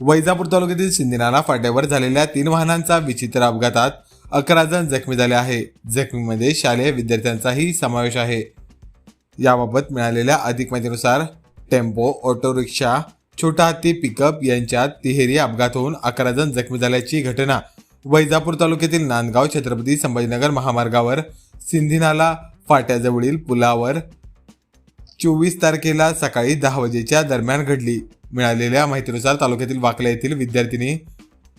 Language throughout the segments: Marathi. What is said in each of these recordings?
वैजापूर तालुक्यातील सिंदिनाला फाट्यावर झालेल्या तीन वाहनांचा विचित्र अपघातात अकरा जण जखमी झाले आहे. जखमीमध्ये शालेय विद्यार्थ्यांचाही समावेश आहे. याबाबत मिळालेल्या अधिक माहितीनुसार टेम्पो ऑटो रिक्षा छोटा हत्ती पिकअप यांच्यात तिहेरी अपघात होऊन अकरा जण जखमी झाल्याची घटना वैजापूर तालुक्यातील नांदगाव छत्रपती संभाजीनगर महामार्गावर सिंधीनाला फाट्याजवळील पुलावर चोवीस तारखेला सकाळी दहा वाजेच्या दरम्यान घडली. मिळालेल्या माहितीनुसार तालुक्यातील वाकला येथील विद्यार्थिनी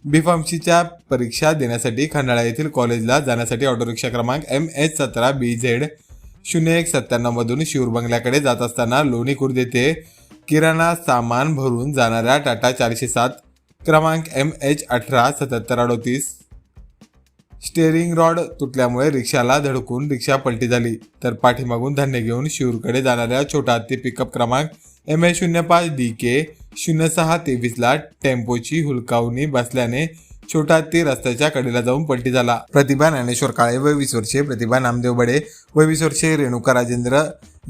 बीफार्मसीच्या परीक्षा देण्यासाठी खंडाळा येथील कॉलेजला जाण्यासाठी ऑटो रिक्षा क्रमांक एम एच सतरा बी झेड शून्य एक सत्त्याण्णवमधून मधून बंगल्याकडे जात असताना लोणी खुर्द येथे किराणा सामान भरून जाणाऱ्या टाटा चारशे सात क्रमांक एम एच अठरा सत्याहत्तर अडोतीस स्टेअरिंग रॉड तुटल्यामुळे रिक्षाला धडकून रिक्षा पलटी झाली. तर पाठीमागून धान्य घेऊन शिरूरकडे जाणाऱ्या छोटा हत्ती पिकअप क्रमांक एम ए शून्य पाच डी के शून्य सहा तेवीसला टेम्पोची हुलकावणी बसल्याने छोटा हत्ती रस्त्याच्या कडेला जाऊन पलटी झाला. प्रतिभा ज्ञानेश्वर काळे वय वीस वर्षे प्रतिभा नामदेव बडे वय वीस वर्षे रेणुका राजेंद्र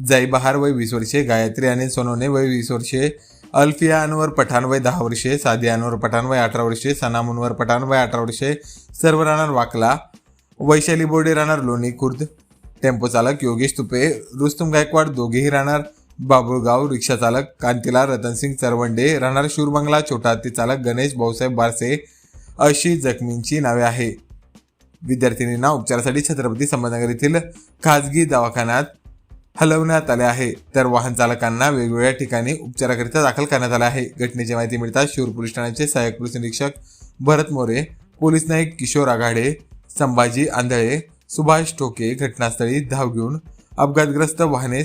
जाईबहार वय वीस वर्षे गायत्री आणि सोनोने वय वीस वर्षे अल्फिया अनवर पठाण वय दहा वर्षे सादिया अनवर पठाण वय अठरा वर्षे सना मुनवर पठाण वय अठरा वर्षे सर्व राहणार वाकला. वैशाली बोर्डे राहणार लोणी खुर्द. टेम्पो चालक योगेश तुपे रुस्तुम गायकवाड दोघेही राहणार बाबुळगाव रिक्षा चालक कांतीला रतनसिंग चरवंडे राहणार शूरबंगला छोटा हत्ती चालक गणेश भाऊसाहेब बारसे अशी जखमींची नावे आहे विद्यार्थिनींना उपचारासाठी छत्रपती संभाजीनगर येथील खाजगी दवाखान्यात हलवण्यात आले आहे. तर वाहन चालकांना वेगवेगळ्या ठिकाणी उपचाराकरिता दाखल करण्यात आले आहे. घटनेची माहिती मिळताच शिरूर पोलीस ठाण्याचे सहाय्यक पोलीस निरीक्षक भरत मोरे पोलीस नाईक किशोर आघाडे संभाजी आंधळे सुभाष ठोके घटनास्थळी धाव घेऊन अपघातग्रस्त वाहने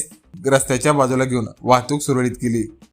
रस्त्याच्या बाजूला घेऊन वाहतूक सुरळीत केली.